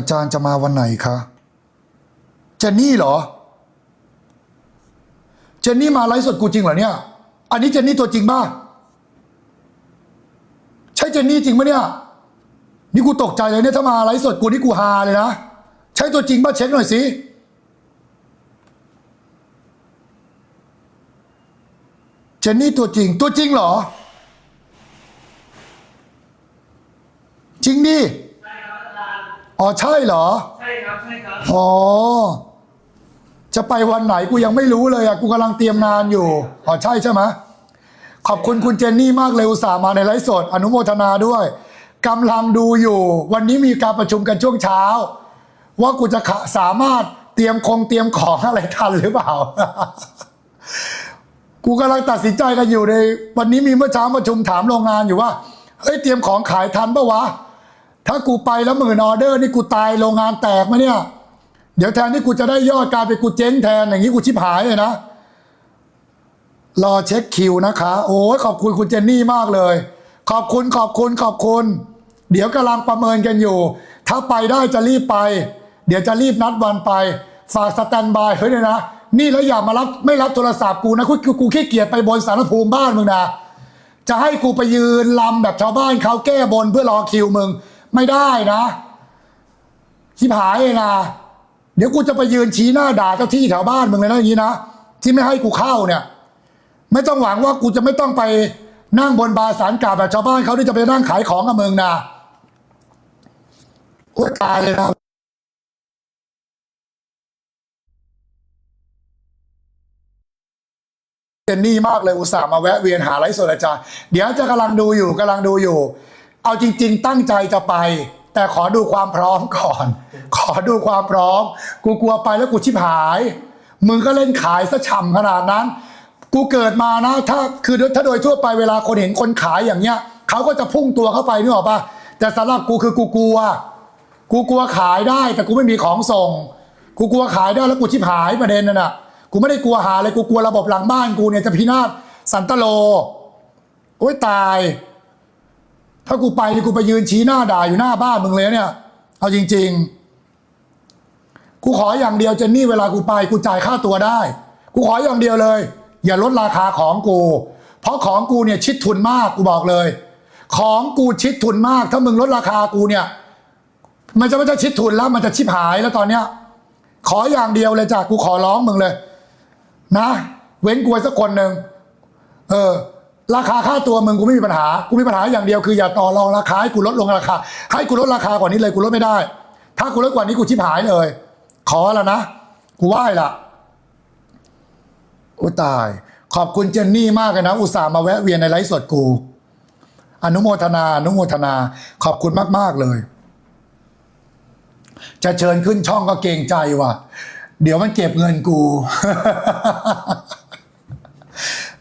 อาจารย์จะมาวันไหนคะเจนนี่เหรอ เจนนี่มาไลฟ์สดกูจริงเหรอเนี่ย อันนี้เจนนี่ตัวจริงป่ะ ใช่เจนนี่จริงปะเนี่ย นี่กูตกใจเลยเนี่ยถ้ามาไลฟ์สดกูนี่กูฮาเลยนะ ใช่ตัวจริงป่ะเช็คหน่อยสิเจนนี่ตัวจริง ตัวจริงเหรอ จริงดิ อ๋อใช่เหรอ ใช่ครับ ใช่ครับ อ๋อ จะไปวันไหนกูยังไม่รู้เลยอะ กูกำลังเตรียมงานอยู่ อ๋อใช่ใช่ไหมขอบคุณคุณเจนนี่มากเลยอุตส่าห์มาในไลฟ์สด อนุโมทนาด้วยกำลังดูอยู่ วันนี้มีการประชุมกันช่วงเช้า ว่ากูจะขะสามารถเตรียมคงเตรียมของอะไรทันหรือเปล่า กูกำลังตัดสินใจกันอยู่ใน วันนี้มีเมื่อเช้าประชุมถามโรงงานอยู่ว่าเฮ้ยเตรียมของขายทันปะวะ ถ้ากูไปแล้วหมื่นออเดอร์นี่กูตายโรงงานแตกไหมเนี่ย เดี๋ยวแทนที่กูจะได้ยอดกลายเป็นกูเจ๊งแทนอย่างนี้กูชิบหายเลยนะ รอเช็คคิวนะคะ โอ้ยขอบคุณคุณเจนนี่มากเลย ขอบคุณขอบคุณขอบคุณ เดี๋ยวกำลังประเมินกันอยู่ ถ้าไปได้จะรีบไป เดี๋ยวจะรีบนัดวันไป ฝากสแตนบายไว้เลยนะ นี่แล้วอย่ามารับไม่รับโทรศัพท์กูนะกูกูกูขี้เกียจไปบนสารภูมิบ้านมึงนะจะให้กูไปยืนลำแบบชาวบ้านเขาแก้บนเพื่อรอคิวมึง ไม่ได้นะชิบหายเลยนะเดี๋ยวกูจะไปยืนชี้หน้าด่าเจ้าที่แถวบ้านมึงเลยนะอย่างนี้นะที่ไม่ให้กูเข้าเนี่ย ไม่ต้องหวังว่ากูจะไม่ต้องไปนั่งบนบาสารกล่าวแบบชาวบ้านเขาที่จะไปนั่งขายของกับมึงนะโอ้ยตายเลยนะเจนนี่มากเลยอุตส่าห์มาแวะเวียนหาไลฟ์สดอาจารย์ เดี๋ยวจะกำลังดูอยู่กำลังดูอยู่ เอาจริง ๆ ตั้งใจจะไป แต่ขอดูความพร้อมก่อน ขอดูความพร้อม กูกลัวไปแล้วกูชิบหาย มึงก็เล่นขายซะฉ่ำขนาดนั้น กูเกิดมานะถ้าคือถ้าโดยทั่วไปเวลาคนเห็นคนขายอย่างเงี้ยเขาก็จะพุ่งตัวเข้าไปนึกออกปะแต่สำหรับกูคือกูกลัว กูกลัวขายได้แต่กูไม่มีของส่ง กูกลัวขายได้แล้วกูชิบหายประเด็นนั่นน่ะกูไม่ได้กลัวหาเลยกูกลัวระบบหลังบ้านกูเนี่ยจะพินาศสันตโลโอ้ยตาย ถ้ากูไปกูไปยืนชี้หน้าด่าอยู่หน้าบ้านมึงเลยเนี่ย เอาจริง ๆ กูขออย่างเดียวเจนนี่เวลากูไปกูจ่ายค่าตัวได้ กูขออย่างเดียวเลย อย่าลดราคาของกู เพราะของกูเนี่ยชิดทุนมากกูบอกเลย ของกูชิดทุนมาก ถ้ามึงลดราคากูเนี่ย มันจะไม่ใช่ชิดทุนแล้ว มันจะชิบหายแล้วตอนเนี้ย ขออย่างเดียวเลยจ้ะกูขอร้องมึงเลย นะ เว้นกูไว้สักคนหนึ่งเออ ราคาค่าตัวมึงกูไม่มีปัญหา กูมีปัญหาอย่างเดียวคืออย่าต่อรองราคาให้กูลดลงราคา ให้กูลดราคากว่านี้เลยกูลดไม่ได้ ถ้ากูลดกว่านี้กูชิบหายเลย ขอแล้วนะ กูไหว้ละโอ้ตาย ขอบคุณเจนนี่มากเลยนะ อุตส่าห์มาแวะเวียนในไลฟ์สดกู อนุโมทนา อนุโมทนา ขอบคุณมาก ๆ เลย จะเชิญขึ้นช่องก็เกรงใจว่ะ เดี๋ยวมันเก็บเงินกู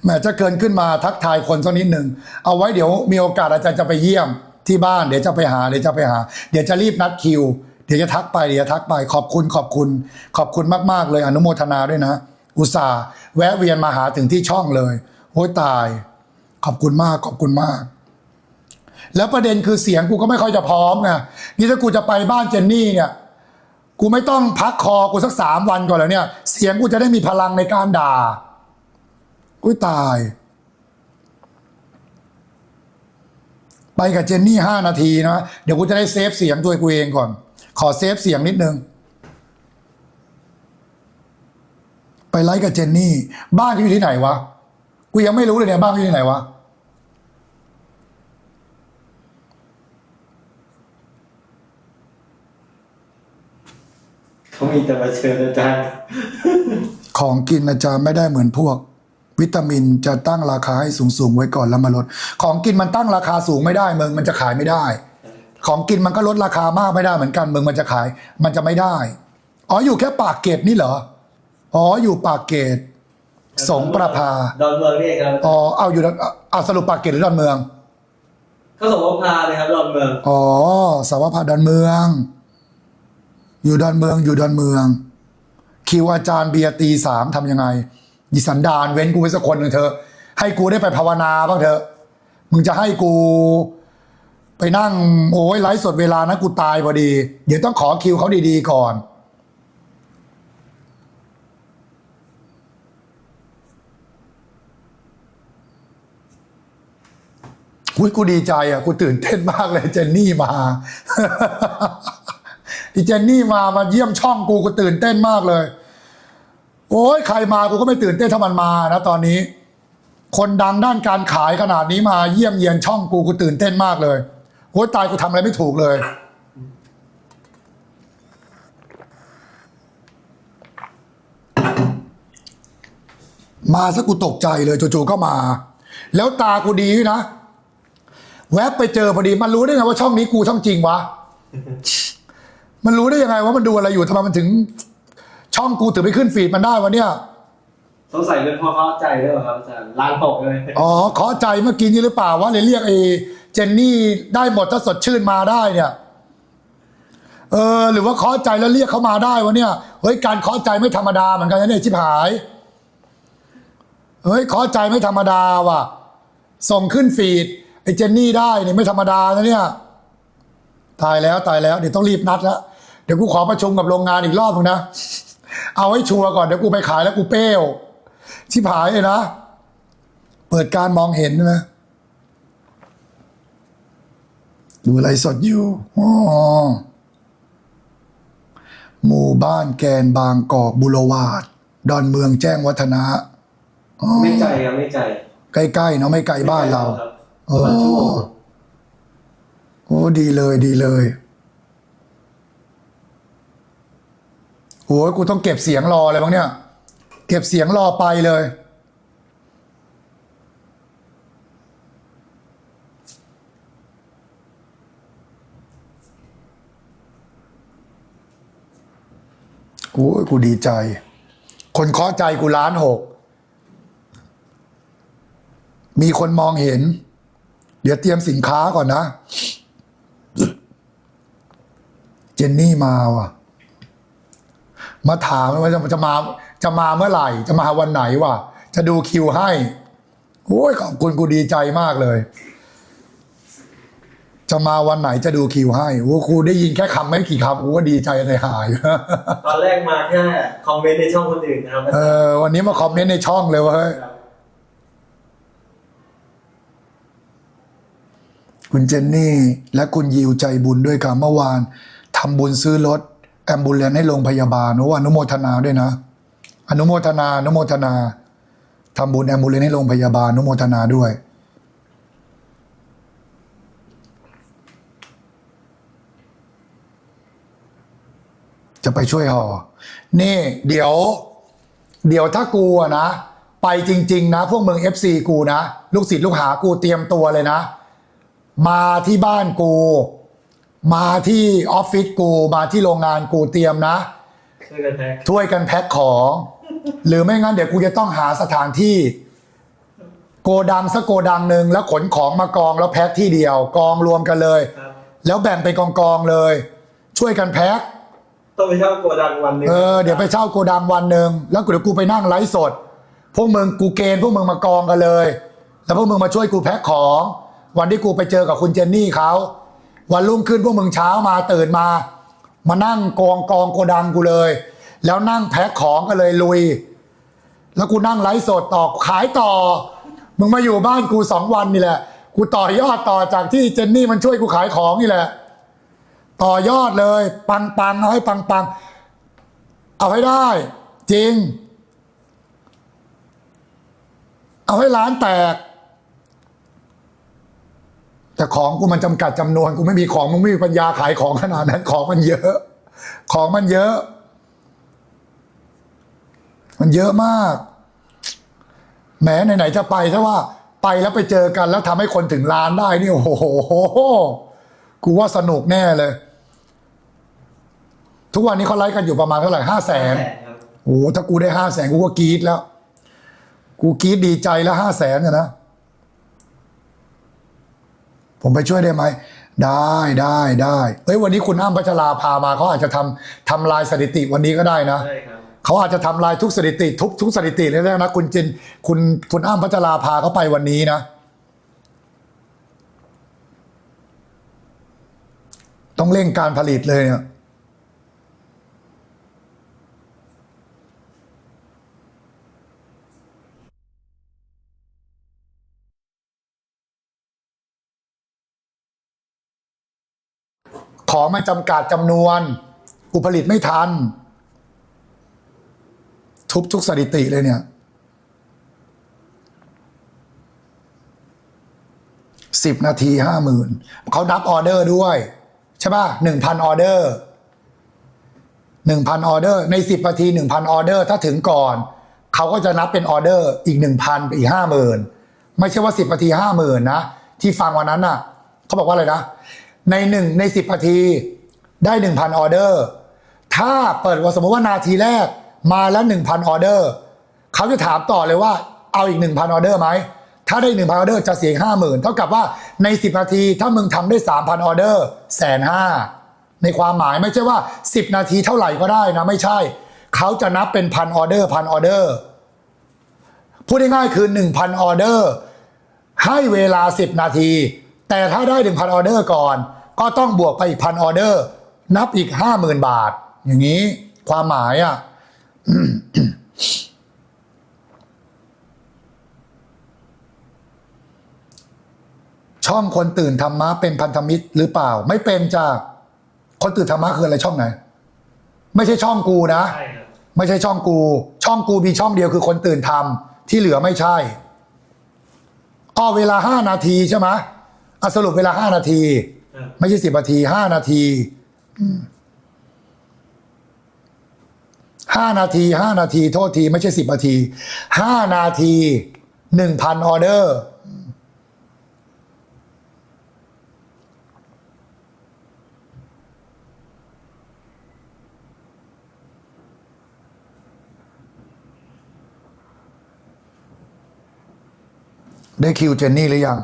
แหมจะเกินขึ้นมาทักทายคนสักนิดหนึ่งเอาไว้เดี๋ยวมีโอกาสอาจารย์จะไปเยี่ยมที่บ้านเดี๋ยวจะไปหาเดี๋ยวจะไปหา เดี๋ยวจะรีบนัดคิว เดี๋ยวจะทักไปเดี๋ยวจะทักไปขอบคุณขอบคุณ ขอบคุณมากๆเลยอนุโมทนาด้วยนะ อุตส่าห์แวะเวียนมาหาถึงที่ช่องเลยโอ้ยตาย ขอบคุณมากขอบคุณมาก แล้วประเด็นคือเสียงกูก็ไม่ค่อยจะพร้อมไงนี่ถ้ากูจะไปบ้านเจนนี่เนี่ยกูไม่ต้องพักคอกูสักสามวันก่อนแล้วเนี่ย เสียงกูจะได้มีพลังในการด่า อุ้ยตาย ไปกับเจนนี่ห้านาทีนะ เดี๋ยวกูจะได้เซฟเสียงตัวกูเองก่อน ขอเซฟเสียงนิดนึง ไปไลฟ์กับเจนนี่ บ้านเขาอยู่ที่ไหนวะ กูยังไม่รู้เลยเนี่ยบ้านเขาอยู่ที่ไหนวะเขามีแต่มาเชิญอาจารย์ ของกินอาจารย์ไม่ได้เหมือนพวก วิตามินจะตั้งราคาให้สูงสูงๆไว้ก่อนแล้วมาลด ของกินมันตั้งราคาสูงไม่ได้มึงมันจะขายไม่ได้ ของกินมันก็ลดราคามากไม่ได้เหมือนกันมึงมันจะขาย มันจะไม่ได้ อ๋ออยู่แค่ปากเกร็ดนี่เหรอ อ๋ออยู่ปากเกร็ดสงประภา ดอนเมืองนี่ครับอ๋อเอาอยู่แล้วเอาสรุปปากเกร็ดหรือดอนเมืองเขาส่งว่าพาเลยครับดอนเมืองอ๋อสาวพาดอนเมือง อยู่ดอนเมืองอยู่ดอนเมือง คิวอาจารย์เบียร์ตีสามทำยังไง ดิสันดานเว้นกูไว้สักคนหนึ่งเถอให้กูได้ไปภาวนาบ้างเถอะ มึงจะให้กู ไปนั่ง โอ้ยไลฟ์สดเวลานะกูตายพอดี เดี๋ยวต้องขอคิวเขาดีๆก่อน อุ้ยกูดีใจอะ กูตื่นเต้นมากเลยเจนนี่มาอีเจนนี่มามาเยี่ยมช่องกูกูตื่นเต้นมากเลย โอ้ยใครมากูก็ไม่ตื่นเต้นถ้ามันมานะตอนนี้ คนดังด้านการขายขนาดนี้มาเยี่ยมเยียนช่องกูกูตื่นเต้นมากเลยโอ้ยตายกูทำอะไรไม่ถูกเลย มาซะกูตกใจเลยจู่ๆก็มา แล้วตากูดีด้วยนะ แวบไปเจอพอดี มันรู้ได้ไงว่าช่องนี้กูช่องจริงวะ มันรู้ได้ยังไงว่ามันดูอะไรอยู่ทำไมมันถึง ช่องกูถึงไปขึ้นฟีดมันได้วะเนี่ย สงสัยเป็นเพราะเข้าใจด้วยเหรอครับอาจารย์ร้านตกเลยอ๋อขอใจเมื่อกี้นี้หรือเปล่าว่าเลยเรียกไอ้เจนนี่ได้หมดถ้าสดชื่นมาได้เนี่ย เออ หรือว่าขอใจแล้วเรียกเขามาได้วะเนี่ยเฮ้ยการขอใจไม่ธรรมดาเหมือนกันนะเนี่ยชิบหายเฮ้ยขอใจไม่ธรรมดาว่ะ ส่งขึ้นฟีดไอ้เจนนี่ได้เนี่ยไม่ธรรมดานะเนี่ย ตายแล้วตายแล้วเดี๋ยวต้องรีบนัดแล้วเดี๋ยวกูขอประชุมกับโรงงานอีกรอบนึงนะ เอาให้ชัวร์ก่อนเดี๋ยวกูไปขายแล้วกูเป้วชิบหายเลยนะ เปิดการมองเห็นนะดูอะไรสดอยู่อ๋อหมู่บ้านแกนบางกอกบุรวาด ดอนเมืองแจ้งวัฒนะไม่ใจครับไม่ใจใกล้ๆเนาะไม่ไกลบ้านเราครับเออโอ้ดีเลยดีเลย โอ้ยกูต้องเก็บเสียงรอเลยบ้างเนี่ย เก็บเสียงรอไปเลย โอ้ยกูดีใจ คนเคาะใจกูล้านหก มีคนมองเห็น เดี๋ยวเตรียมสินค้าก่อนนะ เจนนี่มาว่ะ มาถามว่าจะจะมาจะมาเมื่อไหร่ จะมาวันไหนวะจะดูคิวให้โอ้ยขอบคุณกูดีใจมากเลย จะมาวันไหนจะดูคิวให้โอ้ครูได้ยินแค่คำไม่กี่คำกูก็ดีใจเลยหายตอนแรกมาแค่คอมเมนต์ในช่องคนอื่นนะครับอาเอจารย์อวันนี้มาคอมเมนต์ในช่องเลยเว่าครับคุณเจนนี่ และคุณยิวใจบุญด้วยค่ะเมื่อวานทำบุญซื้อรถ แอมบูเลนให้โรงพยาบาลโอ้อนุโมทนาด้วยนะ อนุโมทนาอนุโมทนาทำบุญแอมบูเลนให้โรงพยาบาลอนุโมทนาด้วยจะไปช่วยหอ นี่ เดี๋ยว เดี๋ยวถ้ากูนะ ไปจริง ๆ นะ พวกมึง FC กูนะ ลูกศิษย์ลูกหากูเตรียมตัวเลยนะ มาที่บ้านกู มาที่ออฟฟิศกูมาที่โรงงานกูเตรียมนะ ช่วยกันแท็กช่วยกันแพ็คของ หรือไม่งั้นเดี๋ยวกูจะต้องหาสถานที่ โกดังสักโกดังหนึ่งแล้วขนของมากองแล้วแพ็คที่เดียว กองรวมกันเลย ครับแล้วแบ่งเป็นกองกองๆเลย ช่วยกันแพ็คต้องไปเช่าโกดังวันหนึงเออเดี๋ยวไปเช่าโกดังวันหนึ่งแล้วเดี๋ยวกูไปนั่งไลฟ์สด พวกมึงกูเกณฑ์พวกมึงมากองกันเลย แล้วพวกมึงมาช่วยกูแพ็คของ วันที่กูไปเจอกับคุณเจนนี่เขา วันรุ่งขึ้นพวกมึงเช้ามาตื่นมา มานั่งกองกองโกดังกูเลย แล้วนั่งแพ็คของกันเลยลุย แล้วกูนั่งไลฟ์สดต่อขายต่อ มึงมาอยู่บ้านกูสองวันนี่แหละ กูต่อยอดต่อจากที่เจนนี่มันช่วยกูขายของนี่แหละ ต่อยอดเลย ปังปังเอาให้ปังปังเอาให้ได้ จริง เอาให้ร้านแตก แต่ของกูมันจำกัดจำนวนกูไม่มีของมึงไม่มีปัญญาขายของขนาดนั้นของมันเยอะ ของมันเยอะ มันเยอะมากแหม้ไหนๆจะไปถ้าว่าไปแล้วไปเจอกันแล้วทำให้คนถึงร้านได้นี่โอ้โหกูว่าสนุกแน่เลย ทุกวันนี้เขาไลฟ์กันอยู่ประมาณเท่าไหร่ห้าแสนแสนครับโอ้โหถ้ากูได้ห้าแสนกูก็กรี๊ดแล้ว กูกรี๊ดดีใจแล้วห้าแสนเนี่ยนะ ผมไปช่วยได้ไหม ได้ได้ได้เฮ้ยวันนี้คุณอ้ำพัชราพามาเขาอาจจะทำทำลายสถิติวันนี้ก็ได้นะใช่ครับเขาอาจจะทำลายทุกสถิติ ทุกทุกสถิติเลยนะคุณจินคุณคุณอ้ำพัชราพาเขาไปวันนี้นะ ต้องเร่งการผลิตเลยเนี่ย ของมันจำกัดจำนวน กูผลิตไม่ทัน ทุบทุกสถิติเลยเนี่ยสิบนาทีห้าหมื่นเขานับออเดอร์ด้วยใช่ป่ะหนึ่งพันออเดอร์หนึ่งพันออเดอร์ในสิบนาทีหนึ่งพันออเดอร์ถ้าถึงก่อน เขาก็จะนับเป็นออเดอร์อีกหนึ่งพันไปอีกห้าหมื่นไม่ใช่ว่าสิบนาทีห้าหมื่นนะ ที่ฟังวันนั้นน่ะ เขาบอกว่าอะไรนะ ในหนึ่งในสิบนาทีได้หนึ่งพันออเดอร์ ถ้าเปิดว่าสมมติว่านาทีแรกมาแล้วหนึ่งพันออเดอร์เขาจะถามต่อเลยว่าเอาอีกหนึ่งพันออเดอร์ไหม ถ้าได้หนึ่งพันออเดอร์จะเสียห้าหมื่นเท่ากับว่าในสิบนาทีถ้ามึงทำได้สามพันออเดอร์แสนห้าในความหมายไม่ใช่ว่าสิบนาทีเท่าไหร่ก็ได้นะไม่ใช่ เขาจะนับเป็นพันออเดอร์พันออเดอร์พูดง่ายๆคือหนึ่งพันออเดอร์ให้เวลา10นาที แต่ถ้าได้ 1,000 ออเดอร์ก่อน ก็ต้องบวกไปอีกพันออเดอร์ นับอีก 50,000 บาท อย่างนี้ความหมายอะช่องคนตื่นธรรมะเป็นพันธมิตรหรือเปล่า ไม่เป็นจ้าคนตื่นธรรมะคืออะไรช่องไหน ไม่ใช่ช่องกูนะใช่ครับไม่ใช่ช่องกู ช่องกูมีช่องเดียวคือคนตื่นทำที่เหลือไม่ใช่อ้อเวลาห้านาทีใช่ไหม อะสรุปเวลาห้านาทีครับไม่ใช่สิบนาทีห้านาทีห้านาทีห้านาที โทษที ไม่ใช่สิบนาทีห้านาทีหนึ่งพันออเดอร์ ได้คิวเจนนี่หรือยัง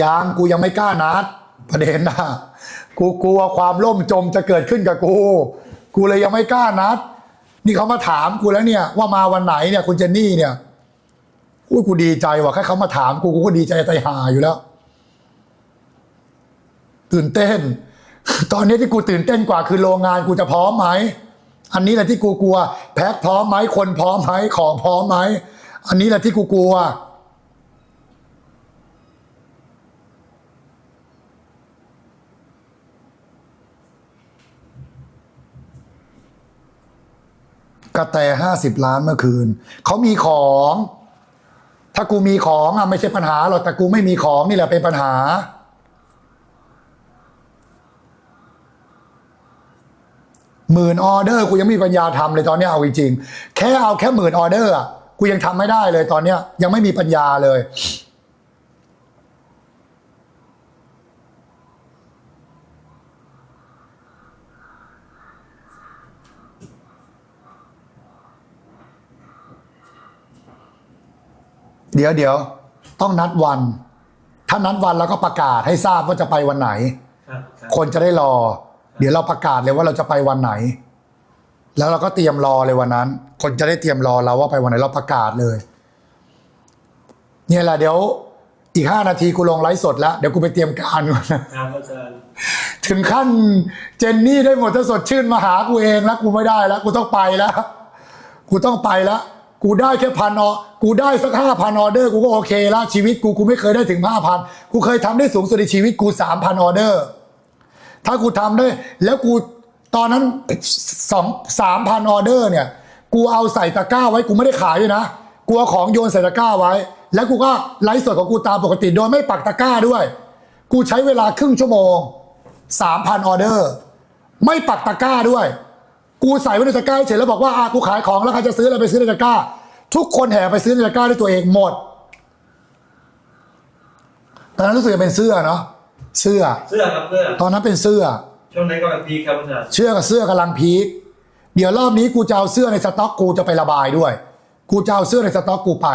ยังกูยังไม่กล้านัด ประเด็นนะกูกลัวความล่มจมจะเกิดขึ้นกับกู กูเลยยังไม่กล้านัด นี่เขามาถามกูแล้วเนี่ย ว่ามาวันไหนเนี่ยคุณเจนนี่เนี่ยอุ้ยกูดีใจว่ะแค่เขามาถามกูกูก็ดีใจใจหาอยู่แล้ว ตื่นเต้น ตอนนี้ที่กูตื่นเต้นกว่าคือโรงงานกูจะพร้อมไหมอันนี้แหละที่กูกลัว แพ็คพร้อมไหมคนพร้อมไหมของพร้อมไหมอันนี้แหละที่กูกลัว ก ระแตห้าสิบล้านเมื่อคืน เขามีของ ถ้ากูมีของอะไม่ใช่ปัญหาหรอกแต่กูไม่มีของนี่แหละเป็นปัญหา หมื่นออเดอร์กูยังไม่มีปัญญาทำเลยตอนนี้เอาจริงๆแค่เอาแค่หมื่นออเดอร์อะกูยังทำไม่ได้เลยตอนเนี้ยยังไม่มีปัญญาเลย เดี๋ยวเดี๋ยวต้องนัดวัน ถ้านัดวันแล้วก็ประกาศให้ทราบว่าจะไปวันไหน ครับครับคนจะได้รอ เดี๋ยวเราประกาศเลยว่าเราจะไปวันไหน แล้วเราก็เตรียมรอเลยวันนั้น คนจะได้เตรียมรอเราว่าไปวันไหนเราประกาศเลย เนี่ยแหละเดี๋ยวอีกห้านาทีกูลงไลฟ์สดแล้วเดี๋ยวกูไปเตรียมการก่อนนะ ครับอาจารย์ถึงขั้นเจนนี่ได้หมดถ้าสดชื่นมาหากูเองแล้วกูไม่ได้แล้ว กูต้องไปแล้ว กูต้องไปแล้ว กูได้แค่พันออกูได้สักห้าพันออเดอร์กูก็โอเคล้วชีวิตกูกูไม่เคยได้ถึงห้าพันกูเคยทำได้สูงสุดในชีวิตกูสามพันออเดอร์ ถ้ากูทำได้ แล้วกูตอนนั้นสองสามพันออเดอร์เนี่ย กูเอาใส่ตะกร้าไว้กูไม่ได้ขายด้วยนะ กูเอาของโยนใส่ตะกร้าไว้ แล้วกูก็ไลฟ์สดของกูตามปกติโดยไม่ปักตะกร้าด้วย กูใช้เวลาครึ่งชั่วโมงสามพันออเดอร์ ไม่ปักตะกร้าด้วย กูใส่ไว้ในตะกร้าเฉยแล้วบอกว่าอะกูขายของแล้วใครจะซื้ออะไรไปซื้อในตะกร้า ทุกคนแห่ไปซื้อในตะกร้าด้วยตัวเองหมดตอนนั้นรู้สึกจะเป็นเสื้อเนาะเสื้อ เสื้อครับเสื้อตอนนั้นเป็นเสื้อ ช่วงนั้นก็แบบพีคครับอาจารย์เชื่อกับเสื้อกำลังพีคเดี๋ยวรอบนี้กูจะเอาเสื้อในสต็อกกูจะไประบายด้วย กูจะเอาเสื้อในสต็อกกูไป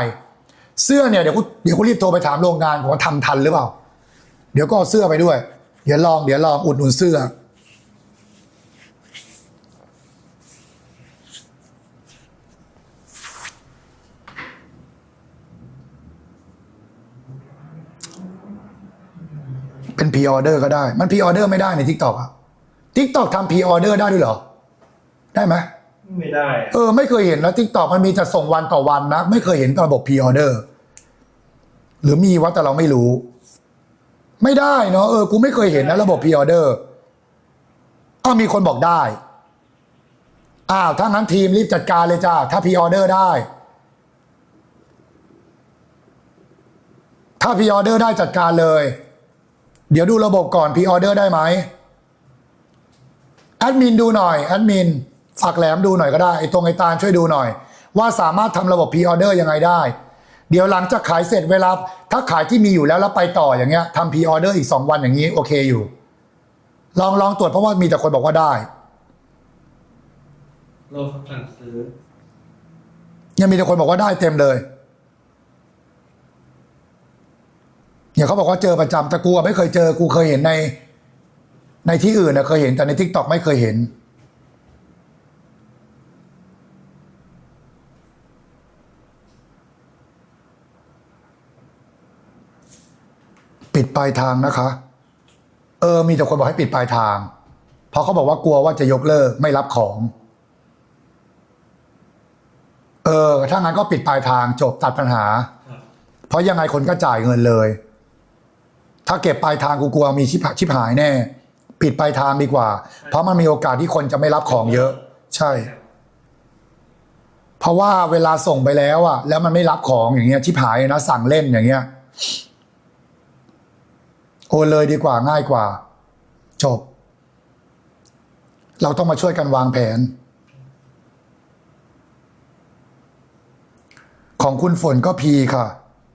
เสื้อเนี่ยเดี๋ยวกูเดี๋ยวกูรีบโทรไปถามโรงงานผมว่าทำทันหรือเปล่า เดี๋ยวก็เอาเสื้อไปด้วย เดี๋ยวลองเดี๋ยวลองอุดหนุนเสื้อ พ r ออเดอร์ก็ได้ มันพ r ออเดอร์ไม่ได้ในทิกตอกอะทิกตอกทำพรีออเดอร์ได้ด้วยเหรอ ได้ไหมไม่ได้อะเออไม่เคยเห็นนะทิกตอกมันมีจะส่งวันต่อวันนะ ไม่เคยเห็นระบบพรีออเดอร์ หรือมีวะแต่เราไม่รู้ ไม่ได้เนาะเออกูไม่เคยเห็นนะระบบพรีออเดอร์อ้าวมีคนบอกได้อ้าวถ้างั้นทีมรีบจัดการเลยจ้าถ้าพรีออเดอร์ได้ ถ้าพรีออเดอร์ได้จัดการเลย เดี๋ยวดูระบบก่อนพรีออเดอร์ได้ไหมแอดมินดูหน่อยแอดมินฝากแหลมดูหน่อยก็ได้ไอ้ตรงไอ้ตาลช่วยดูหน่อย ว่าสามารถทำระบบพรีออเดอร์ยังไงได้ เดี๋ยวหลังจากขายเสร็จเวลา ถ้าขายที่มีอยู่แล้วแล้วไปต่ออย่างเงี้ยทำพรีออเดอร์อีก 2 วันอย่างนี้โอเคอยู่ ลองลองตรวจเพราะว่ามีแต่คนบอกว่าได้โลกคำสั่งซื้อยังมีแต่คนบอกว่าได้เต็มเลย เนี่ยเขาบอกว่าเจอประจำแต่กูไม่เคยเจอกูเคยเห็นใน ในที่อื่นนะเคยเห็นแต่ในทิกตอกไม่เคยเห็น ปิดปลายทางนะคะ เออ มีแต่คนบอกให้ปิดปลายทาง เพราะเขาบอกว่ากลัวว่าจะยกเลิกไม่รับของ เออถ้างั้นก็ปิดปลายทางจบตัดปัญหา เพราะยังไงคนก็จ่ายเงินเลย ถ้าเก็บปลายทางกูกลัวมีชิบหายชิบหายแน่ ปิดปลายทางดีกว่า เพราะมันมีโอกาสที่คนจะไม่รับของเยอะ ใช่ เพราะว่าเวลาส่งไปแล้วอะแล้วมันไม่รับของอย่างเงี้ยชิบหายนะสั่งเล่นอย่างเงี้ยโอนเลยดีกว่าง่ายกว่า จบ เราต้องมาช่วยกันวางแผน ของคุณฝนก็พีค่ะ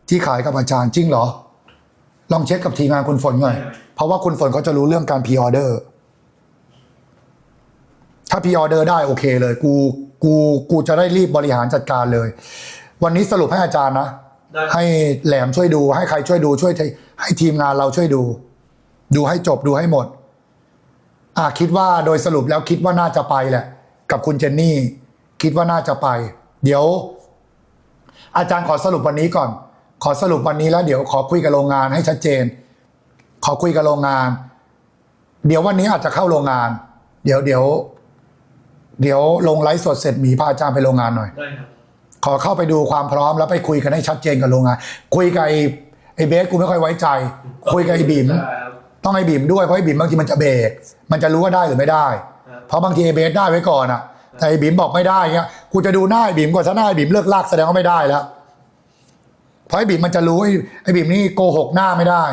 ที่ขายกับอาจารย์จริงเหรอ ลองเช็คกับทีมงานคุณฝนหน่อย เพราะว่าคุณฝนเขาจะรู้เรื่องการพีออเดอร์ ถ้าพีออเดอร์ได้โอเคเลย กู กู กูจะได้รีบบริหารจัดการเลย วันนี้สรุปให้อาจารย์นะได้ให้แหลมช่วยดู ให้ใครช่วยดู ช่วย ให้ทีมงานเราช่วยดู ดูให้จบดูให้หมด อะคิดว่าโดยสรุปแล้วคิดว่าน่าจะไปแหละ กับคุณเจนนี่ คิดว่าน่าจะไป เดี๋ยว อาจารย์ขอสรุปวันนี้ก่อน ขอสรุปวันนี้แล้วเดี๋ยวขอคุยกับโรงงานให้ชัดเจน ขอคุยกับโรงงาน เดี๋ยววันนี้อาจจะเข้าโรงงาน เดี๋ยวเดี๋ยว เดี๋ยวลงไลฟ์สดเสร็จหมีพาอาจารย์ไปโรงงานหน่อย ได้ครับ ขอเข้าไปดูความพร้อมแล้วไปคุยกันให้ชัดเจนกับโรงงาน คุยกับไอ้ไอ้เบสกูไม่ค่อยไว้ใจ คุยกับไอ้บิ๋มได้ครับต้องไอ้บิ๋มด้วยเพราะไอ้บิ๋มบางทีมันจะเบรกมันจะรู้ว่าได้หรือไม่ได้ ครับเพราะบางทีไอ้เบสได้ไว้ก่อนอะแต่ไอ้บิ๋มบอกไม่ได้เงี้ยกูจะดูหน้าไอ้บิ๋มก่อนถ้าหน้าไอ้บิ๋มเลิกลากแสดงว่าไม่ได้แล้ว เพราะไอ้บิ๋มมันจะรู้ไอ้ไอ้บิ๋มนี่โกหกหน้าไม่ได้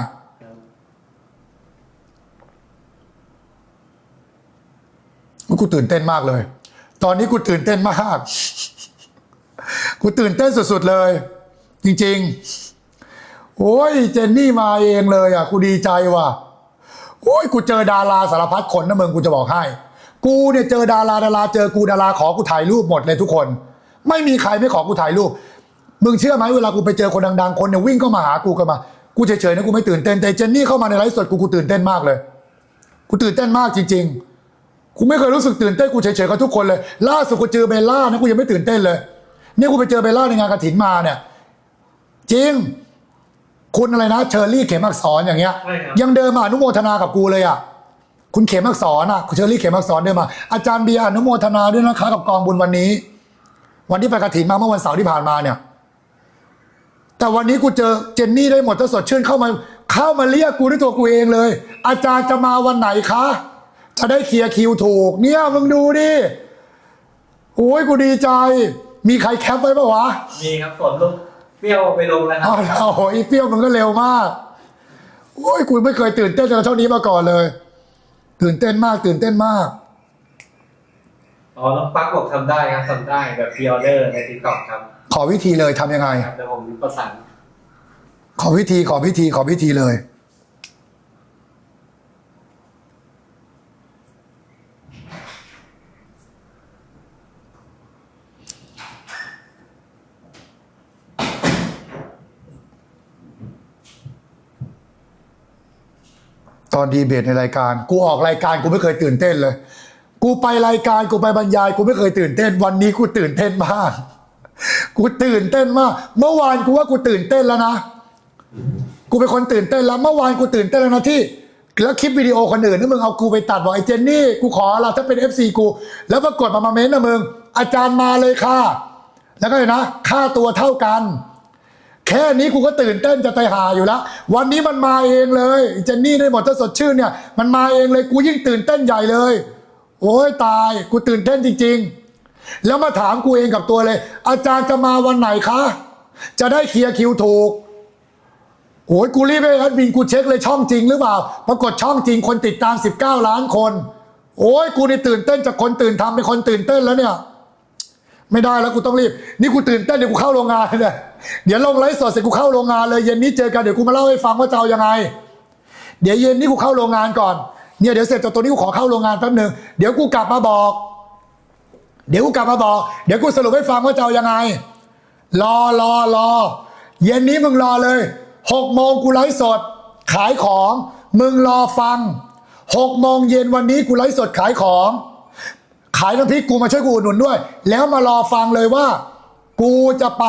กูตื่นเต้นมากเลย ตอนนี้กูตื่นเต้นมาก กูตื่นเต้นสุดๆเลย จริง ๆ โอ้ยเจนนี่มาเองเลยอะ กูดีใจว่ะ โอ้ยกูเจอดาราสารพัดคนนะมึงกูจะบอกให้ กูเนี่ยเจอดาราดาราเจอกูดาราขอกูถ่ายรูปหมดเลยทุกคน ไม่มีใครไม่ขอกูถ่ายรูป มึงเชื่อไหมเวลากูไปเจอคนดังๆ คนเนี่ยวิ่งเข้ามาหากูกันมา กูเฉยๆนะกูไม่ตื่นเต้นแต่เจนนี่เข้ามาในไลฟ์สดกูกูตื่นเต้นมากเลย กูตื่นเต้นมากจริง ๆ กูไม่เคยรู้สึกตื่นเต้นกูเฉยๆกับทุกคนเลย ล่าสุดกูเจอเบลล่านะกูยังไม่ตื่นเต้นเลยเนี่ยกูไปเจอเบลล่าในงานกระถินมาเนี่ย จริง คุณอะไรนะเชอร์รี่เข็มอักษรอย่างเงี้ย ใช่ครับ ยังเดินมาอนุโมทนากับกูเลยอะ คุณเข็มอักษรอะคุณเชอรี่เข็มอักษรเดินมา อาจารย์เบียร์อนุโมทนาด้วยนะคะกับกองบุญวันนี้ วันที่ไปกระถินมาเมื่อวันเสาร์ที่ผ่านมาเนี่ย แต่วันนี้กูเจอเจนนี่ได้หมดถ้าสดชื่นเข้ามาเข้ามาเรียกกูด้วยตัวกูเองเลย อาจารย์จะมาวันไหนคะ จะได้เคลียร์คิวถูก เนี่ยมึงดูดิโอ้ยกูดีใจ มีใครแคปไว้ปะวะมีครับฝนลูกเปรี้ยวไปลงแล้วครัเอาบเราไอ้เปรี้ยวมันก็เร็วมากโอ้ยกูไม่เคยตื่นเต้นจนเท่านี้มาก่อนเลย ตื่นเต้นมาก ตื่นเต้นมาก อ๋อน้องปักบอกทำได้ครับทำได้แบบพรีออเดอร์ในทิกตอกครับ ขอวิธีเลยทำยังไงครับเดี๋ยวผมประสานขอวิธีขอวิธีขอวิธีเลย ตอนดีเบตในรายการ กูออกรายการกูไม่เคยตื่นเต้นเลย กูไปรายการกูไปบรรยาย กูไม่เคยตื่นเต้น วันนี้กูตื่นเต้นมาก กูตื่นเต้นมาก เมื่อวานกูว่ากูตื่นเต้นแล้วนะ กูเป็นคนตื่นเต้นแล้ว เมื่อวานกูตื่นเต้นแล้วนะที่ แล้วคลิปวิดีโอคนอื่นที่มึงเอากูไปตัดบอกไอ้เจนนี่กูขอเรถ้าเป็น FC กู แล้วปรากฏมามาเม้นนะมึง อาจารย์มาเลยค่ะ แล้วก็เลยนะ ค่าตัวเท่ากัน แค่นี้กูก็ตื่นเต้นจะตายหาอยู่แล้ว วันนี้มันมาเองเลยเจนนี่ได้หมดถ้าสดชื่นเนี่ย มันมาเองเลยกูยิ่งตื่นเต้นใหญ่เลย โอ้ยตาย กูตื่นเต้นจริง ๆ แล้วมาถามกูเองกับตัวเลย อาจารย์จะมาวันไหนคะ จะได้เคลียร์คิวถูกโอ้ยกูรีบไปแอดมินกูเช็คเลยช่องจริงหรือเปล่า ปรากฏช่องจริงคนติดตาม 19 ล้านคน โอ้ยกูนี่ตื่นเต้นจากคนตื่นทำเป็นคนตื่นเต้นแล้วเนี่ย ไม่ได้แล้วกูต้องรีบ นี่กูตื่นเต้นเดี๋ยวกูเข้าโรงงานเลยเดี๋ยวลงไลฟ์สดเสร็จกูเข้าโรงงานเลยเย็นนี้เจอกันเดี๋ยวกูมาเล่าให้ฟังว่าจะเอายังไง เดี๋ยวเย็นนี้กูเข้าโรงงานก่อนเนี่ยเดี๋ยวเสร็จจากตัวนี้กูขอเข้าโรงงานแป๊บหนึ่งเดี๋ยวกูกลับมาบอก เดี๋ยวกูกลับมาบอกเดี๋ยวกูสรุปให้ฟังว่าจะเอายังไง รอรอรอเย็นนี้มึงรอเลยหกโมงกูไลฟ์สด ขายของ มึงรอฟังหกโมงเย็นวันนี้กูไลฟ์สดขายของ ขายน้ำพริกกูมาช่วยกูอุดหนุนด้วย แล้วมารอฟังเลยว่า กูจะไป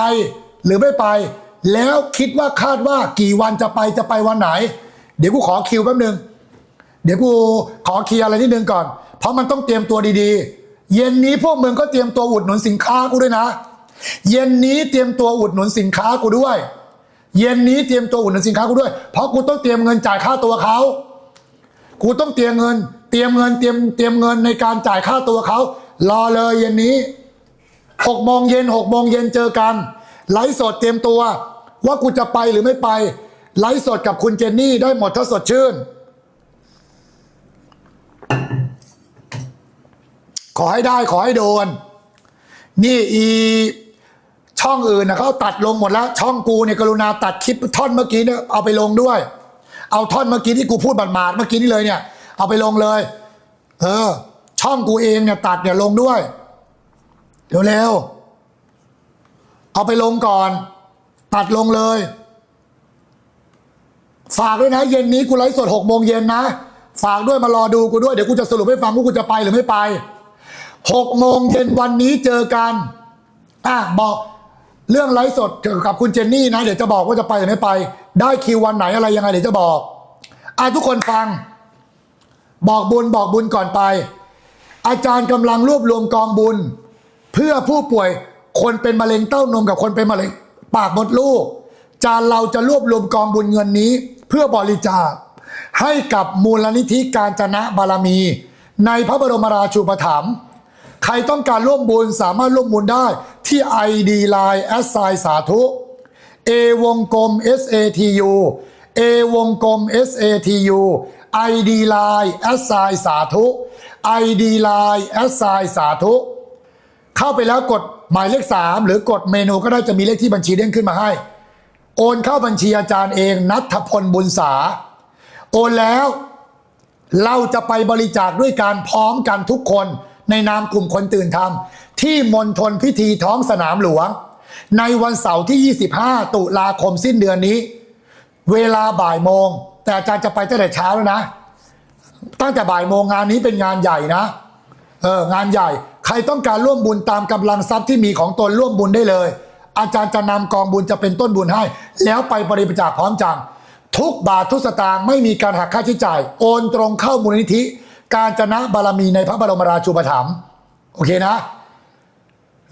หรือไม่ไป แล้วคิดว่าคาดว่ากี่วันจะไปจะไปวันไหน เดี๋ยวกูขอคิวแป๊บนึง เดี๋ยวกูขอเคลียร์อะไรนิดนึงก่อน เพราะมันต้องเตรียมตัวดีๆ เย็นนี้พวกมึงก็เตรียมตัวอุดหนุนสินค้ากูด้วยนะ เย็นนี้เตรียมตัวอุดหนุนสินค้ากูด้วย เย็นนี้เตรียมตัวอุดหนุนสินค้ากูด้วย เพราะกูต้องเตรียมเงินจ่ายค่าตัวเขา กูต้องเตรียมเงิน เตรียมเงินเตรียมเตรียมเงินในการจ่ายค่าตัวเขา รอเลยเย็นนี้หกโมงเย็นหกโมงเย็นเจอกัน ไลฟ์สดเตรียมตัว ว่ากูจะไปหรือไม่ไป ไลฟ์สดกับคุณเจนนี่ได้หมดถ้าสดชื่น ขอให้ได้ขอให้โดน นี่อีช่องอื่นนะเขาตัดลงหมดแล้ว ช่องกูเนี่ยกรุณาตัดคลิปท่อนเมื่อกี้เนี่ยเอาไปลงด้วย เอาท่อนเมื่อกี้ที่กูพูดบาดๆเมื่อกี้นี่เลยเนี่ย เอาไปลงเลย เออ ช่องกูเองเนี่ยตัดเนี่ยลงด้วยเร็วๆเอาไปลงก่อน ตัดลงเลย ฝากด้วยนะ เย็นนี้กูไลฟ์สดหกโมงเย็นนะ ฝากด้วยมารอดูกูด้วยเดี๋ยวกูจะสรุปให้ฟังว่ากูจะไปหรือไม่ไป หกโมงเย็นวันนี้เจอกันอะบอกเรื่องไลฟ์สดเกี่ยวกับคุณเจนนี่นะเดี๋ยวจะบอกว่าจะไปหรือไม่ไป ได้คิววันไหนอะไรยังไงเดี๋ยวจะบอกอะทุกคนฟัง บอกบุญบอกบุญก่อนไป อาจารย์กำลังรวบรวมกองบุญ เพื่อผู้ป่วยคนเป็นมะเร็งเต้านมกับคนเป็นมะเร็งปากมดลูกจานเราจะรวบรวมกองบุญเงินนี้ เพื่อบริจาคให้กับมูลนิธิการจนะบารมี ในพระบรมราชูปถัมภ์ ใครต้องการร่วมบุญสามารถร่วมบุญได้ที่ ID Line แอสไซสาธุ A วงกลม SATU A วงกลม SATU ID Line แอสไซสาธุ ID Line แอสไซสาธุ เข้าไปแล้วกดหมายเลข 3 หรือกดเมนูก็ได้จะมีเลขที่บัญชีเด้งขึ้นมาให้ โอนเข้าบัญชีอาจารย์เองนัทพลบุญสา โอนแล้วเราจะไปบริจาคด้วยการพร้อมกันทุกคน ในนามกลุ่มคนตื่นธรรม ที่มณฑลพิธีท้องสนามหลวง ในวันเสาร์ที่ 25 ตุลาคมสิ้นเดือนนี้ เวลาบ่ายโมง แต่อาจารย์จะไปตั้งแต่เช้าแล้วนะ ตั้งแต่บ่ายโมงงานนี้เป็นงานใหญ่นะเอองานใหญ่ ใครต้องการร่วมบุญตามกำลังทรัพย์ที่มีของตนร่วมบุญได้เลย อาจารย์จะนำกองบุญจะเป็นต้นบุญให้ แล้วไปบริจาคพร้อมจังทุกบาททุกสตางค์ไม่มีการหักค่าใช้จ่าย โอนตรงเข้ามูลนิธิ การจนะบารมีในพระบรมราชูปถัมภ์โอเคนะ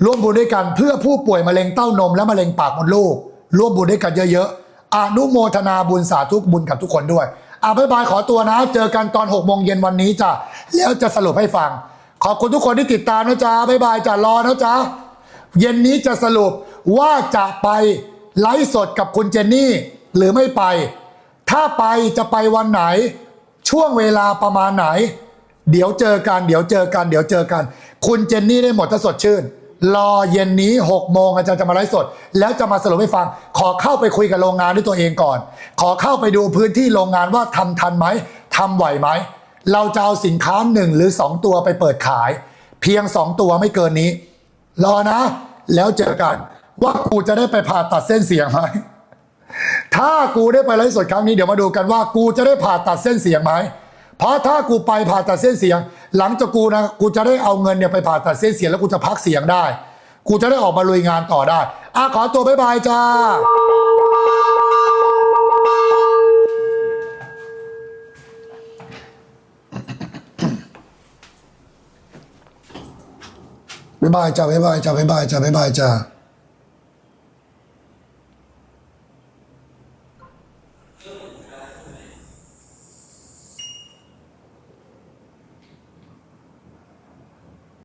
ร่วมบุญด้วยกันเพื่อผู้ป่วยมะเร็งเต้านมและมะเร็งปากมดลูก ร่วมบุญด้วยกันเยอะๆอนุโมทนาบุญสาธุบุญกับทุกคนด้วยอะบ๊ายบายขอตัวนะ เจอกันตอน6กโมงเย็นวันนี้จ้ะแล้วจะสรุปให้ฟัง ขอบคุณทุกคนที่ติดตามนะจ๊ะบายบายจ้ะรอนะจ๊ะเย็นนี้จะสรุปว่าจะไปไลฟ์สดกับคุณเจนนี่ หรือไม่ไป ถ้าไปจะไปวันไหน ช่วงเวลาประมาณไหน เดี๋ยวเจอกันเดี๋ยวเจอกันเดี๋ยวเจอกัน คุณเจนนี่ได้หมดถ้าสดชื่น รอเย็นนี้6โมงอาจารย์จะมาไลฟ์สด แล้วจะมาสรุปให้ฟัง ขอเข้าไปคุยกับโรงงานด้วยตัวเองก่อน ขอเข้าไปดูพื้นที่โรงงานว่าทำทันไหมทำไหวไหม เราจะเอาสินค้าหนึ่งหรือ 2 ตัวไปเปิดขาย เพียง 2 ตัวไม่เกินนี้ รอนะ แล้วเจอกัน ว่ากูจะได้ไปผ่าตัดเส้นเสียงไหมถ้ากูได้ไปไลฟ์สดครั้งนี้เดี๋ยวมาดูกันว่ากูจะได้ผ่าตัดเส้นเสียงไหม เพราะถ้ากูไปผ่าตัดเส้นเสียง หลังจากกูนะกูจะได้เอาเงินเนี่ยไปผ่าตัดเส้นเสียงแล้วกูจะพักเสียงได้ กูจะได้ออกมาลุยงานต่อได้อาขอตัวบายบายจ้าบายบายจ้าบายบายจ้าบายบายจ้าบายบายจ้า